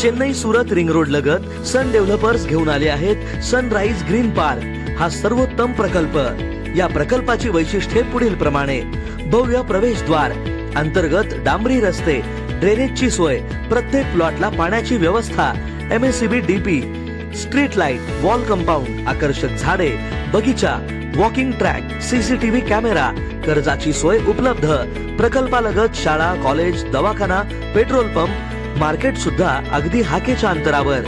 Chennai Surat ring road लगत सन developers घेऊन आले आहेत सनराईज ग्रीन पार्क. हा सर्वोत्तम प्रकल्प. या प्रकल्पाची वैशिष्ट्ये पुढील प्रमाणे. भव्य प्रवेशद्वार अंतर्गत डांबरी रस्ते ड्रेनेजची सोय प्रत्येक प्लॉटला पाण्याची व्यवस्था M S C B DP street light wall compound आकर्षक झाडे बगीचा वॉकिंग ट्रॅक सीसीटीव्ही कॅमेरा कर्जाची सोय उपलब्ध. प्रकल्पालगत शाळा कॉलेज दवाखाना पेट्रोल पंप मार्केट सुद्धा अगदी हाकेच्या अंतरावर.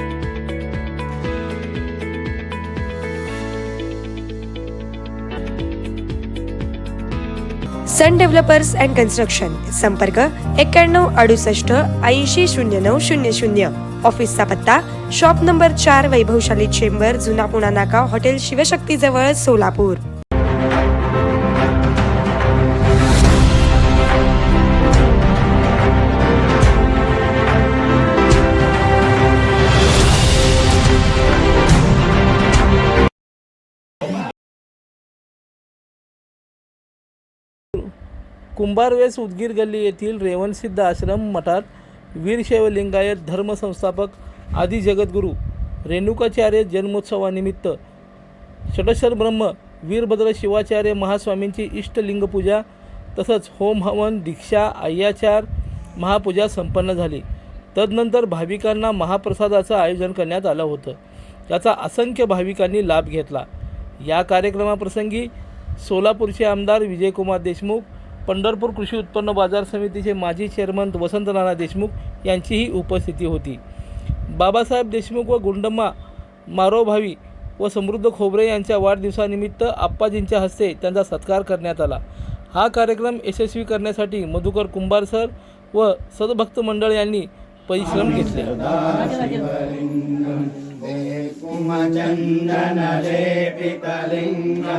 सन डेव्हलपर्स अँड कन्स्ट्रक्शन संपर्क एक्क्याण्णव अडुसष्ट ऐंशी शून्य नऊ शून्य शून्य. ऑफिसचा पत्ता शॉप नंबर चार वैभवशाली चेंबर जुना पुणा नाका हॉटेल शिवशक्ती जवळ सोलापूर. कुंभारवेस उदगीर गल्ली येथील रेवणसिद्ध आश्रम मठात वीरशैव लिंगायत धर्मसंस्थापक आदी जगद्गुरू रेणुकाचार्य जन्मोत्सवानिमित्त षडशर ब्रह्म वीरभद्र शिवाचार्य महास्वामींची इष्टलिंगपूजा तसंच होम हवन दीक्षा अय्याचार महापूजा संपन्न झाली. तदनंतर भाविकांना महाप्रसादाचं आयोजन करण्यात आलं होतं. याचा असंख्य भाविकांनी लाभ घेतला. या कार्यक्रमाप्रसंगी सोलापूरचे आमदार विजयकुमार देशमुख पंढरपूर कृषी उत्पन्न बाजार समितीचे माजी चेअरमन वसंत नाना देशमुख यांचीही उपस्थिती होती. बाबासाहेब देशमुख व गुंडम्मा मारोभावी व समृद्ध खोबरे यांच्या वाढदिवसानिमित्त आप्पाजींच्या हस्ते त्यांचा सत्कार करण्यात आला. हा कार्यक्रम यशस्वी करण्यासाठी मधुकर कुंभार सर व सदभक्त मंडळ यांनी परिश्रम घेतले. कुमचन्दनलेपितलिङ्गं